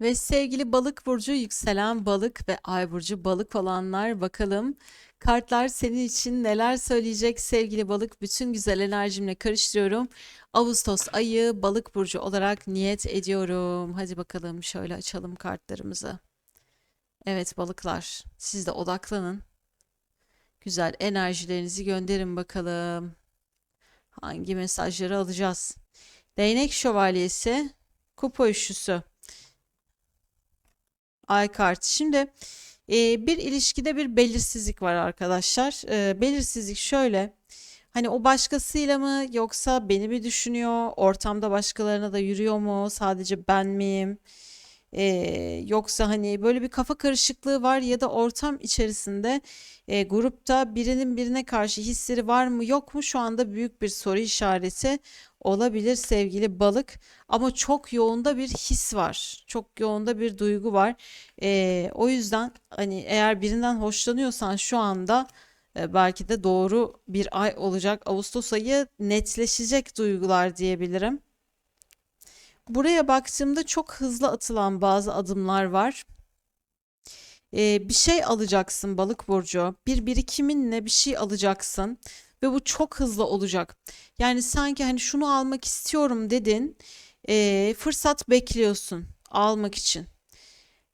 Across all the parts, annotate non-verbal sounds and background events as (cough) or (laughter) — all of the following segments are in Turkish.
Ve sevgili balık burcu, yükselen balık ve ay burcu balık olanlar bakalım kartlar senin için neler söyleyecek sevgili balık bütün güzel enerjimle karıştırıyorum. Ağustos ayı balık burcu olarak niyet ediyorum. Hadi bakalım şöyle açalım kartlarımızı. Evet balıklar siz de odaklanın. Güzel enerjilerinizi gönderin bakalım. Hangi mesajları alacağız? Değnek şövalyesi, kupa üçlüsü. Ay kartı. Şimdi e, bir ilişkide bir belirsizlik var arkadaşlar. E, belirsizlik şöyle. Hani o başkasıyla mı yoksa beni mi düşünüyor? Ortamda başkalarına da yürüyor mu? Sadece ben miyim? E, yoksa hani böyle bir kafa karışıklığı var ya da ortam içerisinde e, grupta birinin birine karşı hisleri var mı yok mu? Şu anda büyük bir soru işareti olabilir sevgili balık. Ama çok yoğunda bir his var. Çok yoğunda bir duygu var. Ee, o yüzden hani eğer birinden hoşlanıyorsan şu anda e, belki de doğru bir ay olacak. Ağustos ayı netleşecek duygular diyebilirim. Buraya baktığımda çok hızlı atılan bazı adımlar var. Ee, bir şey alacaksın balık burcu. Bir birikiminle bir şey alacaksın ve bu çok hızlı olacak. Yani sanki hani şunu almak istiyorum dedin, ee, fırsat bekliyorsun almak için.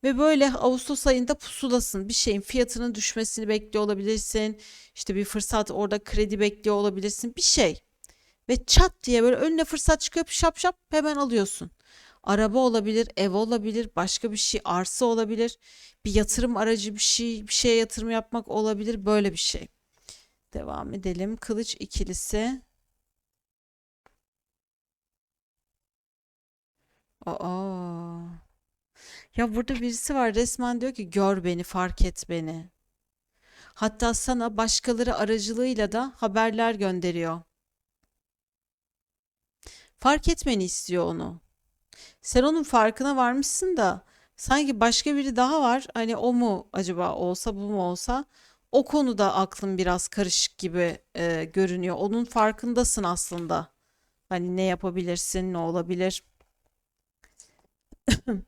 Ve böyle Ağustos ayında pusulasın. Bir şeyin fiyatının düşmesini bekliyor olabilirsin. İşte bir fırsat orada kredi bekliyor olabilirsin. Bir şey. Ve çat diye böyle önüne fırsat çıkıyor şap şap hemen alıyorsun. Araba olabilir, ev olabilir, başka bir şey, arsa olabilir, bir yatırım aracı bir şey, bir şeye yatırım yapmak olabilir, böyle bir şey. Devam edelim. Kılıç ikilisi. Aa. Ya burada birisi var resmen diyor ki gör beni, fark et beni. Hatta sana başkaları aracılığıyla da haberler gönderiyor. Fark etmeni istiyor onu. Sen onun farkına varmışsın da sanki başka biri daha var. Hani o mu acaba olsa bu mu olsa? O konuda aklın biraz karışık gibi e, görünüyor. Onun farkındasın aslında. Hani ne yapabilirsin, ne olabilir? (clears throat)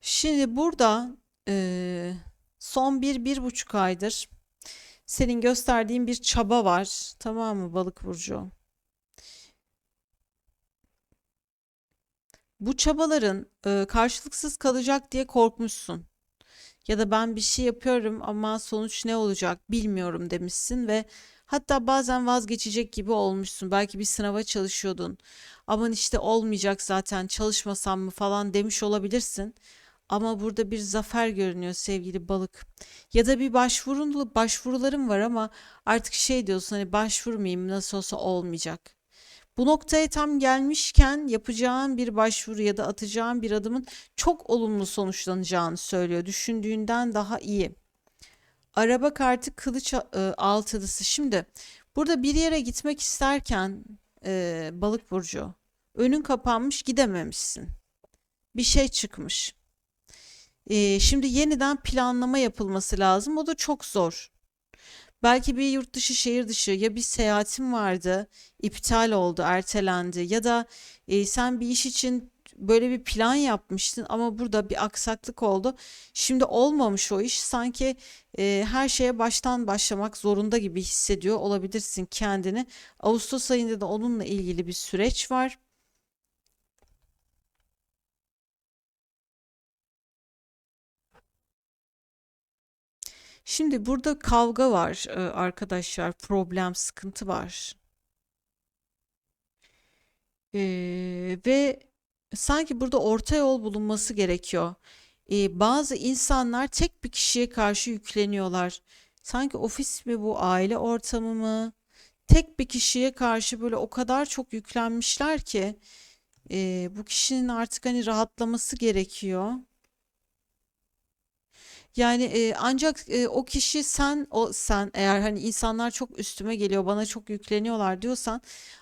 Şimdi burada e, son bir, bir buçuk aydır senin gösterdiğin bir çaba var. Tamam mı balık burcu? Bu çabaların e, karşılıksız kalacak diye korkmuşsun. Ya da ben bir şey yapıyorum ama sonuç ne olacak bilmiyorum demişsin ve hatta bazen vazgeçecek gibi olmuşsun. Belki bir sınava çalışıyordun. Aman işte olmayacak zaten çalışmasam mı falan demiş olabilirsin. Ama burada bir zafer görünüyor sevgili balık. Ya da bir başvurulu başvurularım var ama artık şey diyorsun hani başvurmayayım nasıl olsa olmayacak. Bu noktaya tam gelmişken yapacağın bir başvuru ya da atacağın bir adımın çok olumlu sonuçlanacağını söylüyor. Düşündüğünden daha iyi. Araba kartı kılıç e, altılısı. Şimdi burada bir yere gitmek isterken e, balık burcu önün kapanmış gidememişsin. Bir şey çıkmış. E, şimdi yeniden planlama yapılması lazım. O da çok zor. Belki bir yurt dışı, şehir dışı ya bir seyahatin vardı, iptal oldu, ertelendi ya da e, sen bir iş için böyle bir plan yapmıştın ama burada bir aksaklık oldu. Şimdi olmamış o iş. Sanki e, her şeye baştan başlamak zorunda gibi hissediyor olabilirsin kendini. Ağustos ayında da onunla ilgili bir süreç var. Şimdi burada kavga var e, arkadaşlar, problem, sıkıntı var. Ee, ve sanki burada orta yol bulunması gerekiyor. Ee, bazı insanlar tek bir kişiye karşı yükleniyorlar. Sanki ofis mi bu, aile ortamı mı? Tek bir kişiye karşı böyle o kadar çok yüklenmişler ki e, bu kişinin artık hani rahatlaması gerekiyor. Yani e, ancak e, o kişi sen o sen eğer hani insanlar çok üstüme geliyor bana çok yükleniyorlar diyorsan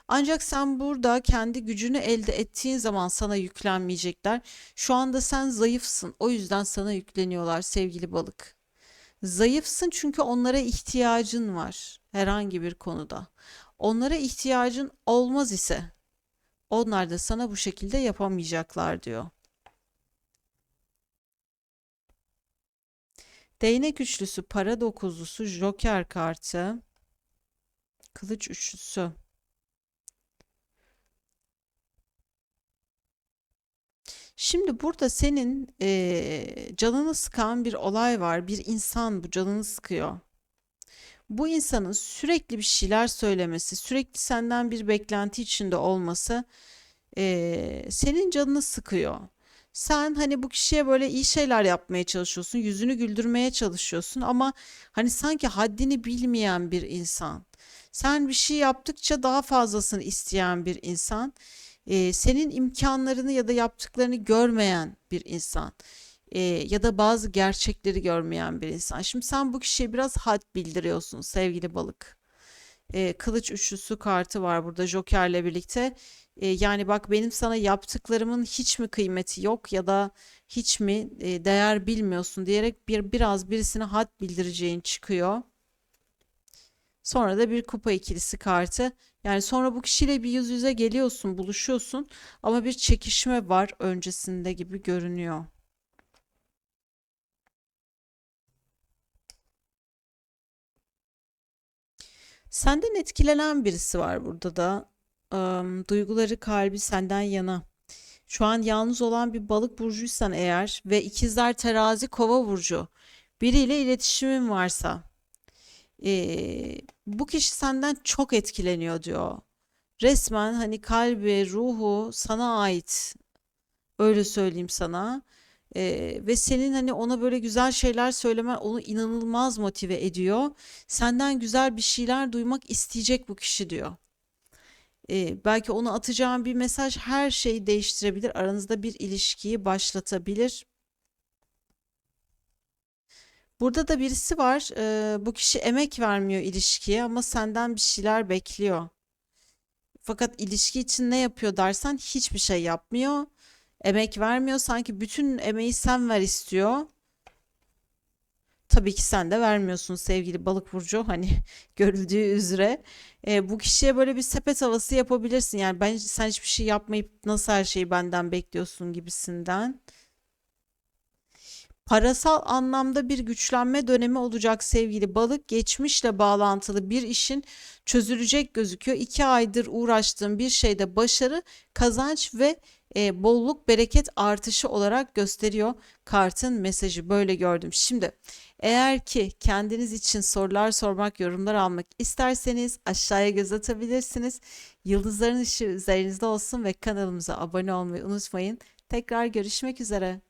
ancak sen burada kendi gücünü elde ettiğin zaman sana yüklenmeyecekler. Şu anda sen zayıfsın o yüzden sana yükleniyorlar sevgili balık. Zayıfsın çünkü onlara ihtiyacın var herhangi bir konuda. Onlara ihtiyacın olmaz ise Onlar da sana bu şekilde yapamayacaklar diyor. Değnek üçlüsü, para dokuzlusu, joker kartı, kılıç üçlüsü. Şimdi burada senin eee, canını sıkan bir olay var. Bir insan bu canını sıkıyor. Bu insanın sürekli bir şeyler söylemesi, sürekli senden bir beklenti içinde olması eee, senin canını sıkıyor. Sen hani bu kişiye böyle iyi şeyler yapmaya çalışıyorsun, yüzünü güldürmeye çalışıyorsun ama hani sanki haddini bilmeyen bir insan. Sen bir şey yaptıkça daha fazlasını isteyen bir insan. Eee, senin imkanlarını ya da yaptıklarını görmeyen bir insan. Eee, ya da bazı gerçekleri görmeyen bir insan. Şimdi sen bu kişiye biraz had bildiriyorsun sevgili balık. Eee, kılıç üçlüsü kartı var burada Joker'le birlikte. Eee, yani bak benim sana yaptıklarımın hiç mi kıymeti yok ya da hiç mi e, değer bilmiyorsun diyerek bir biraz birisine had bildireceğin çıkıyor. Sonra da bir kupa ikilisi kartı. Yani sonra bu kişiyle bir yüz yüze geliyorsun, buluşuyorsun ama bir çekişme var öncesinde gibi görünüyor. Senden etkilenen birisi var burada da. Am, duyguları, kalbi senden yana. Şu an yalnız olan bir balık burcuysan eğer ve ikizler terazi kova burcu biriyle iletişimin varsa eee, bu kişi senden çok etkileniyor diyor. Resmen hani kalbi, ruhu sana ait. Öyle söyleyeyim sana. Eee, ve senin hani ona böyle güzel şeyler söylemen onu inanılmaz motive ediyor. Senden güzel bir şeyler duymak isteyecek bu kişi diyor. Eee, belki ona atacağın bir mesaj her şeyi değiştirebilir. Aranızda bir ilişkiyi başlatabilir. Burada da birisi var. eee, bu kişi emek vermiyor ilişkiye ama senden bir şeyler bekliyor. Fakat ilişki için ne yapıyor dersen hiçbir şey yapmıyor. Emek vermiyor. Sanki bütün emeği sen ver istiyor. Tabii ki sen de vermiyorsun sevgili balık burcu hani (laughs) görüldüğü üzere. E, bu kişiye böyle bir sepet havası yapabilirsin. Yani ben sen hiçbir şey yapmayıp nasıl her şeyi benden bekliyorsun gibisinden. Parasal anlamda bir güçlenme dönemi olacak sevgili balık. Geçmişle bağlantılı bir işin çözülecek gözüküyor. İki aydır uğraştığım bir şeyde başarı, kazanç ve e, bolluk, bereket artışı olarak gösteriyor. Kartın mesajı böyle gördüm. Şimdi eğer ki kendiniz için sorular sormak, yorumlar almak isterseniz aşağıya göz atabilirsiniz. Yıldızların ışığı üzerinizde olsun ve kanalımıza abone olmayı unutmayın. Tekrar görüşmek üzere.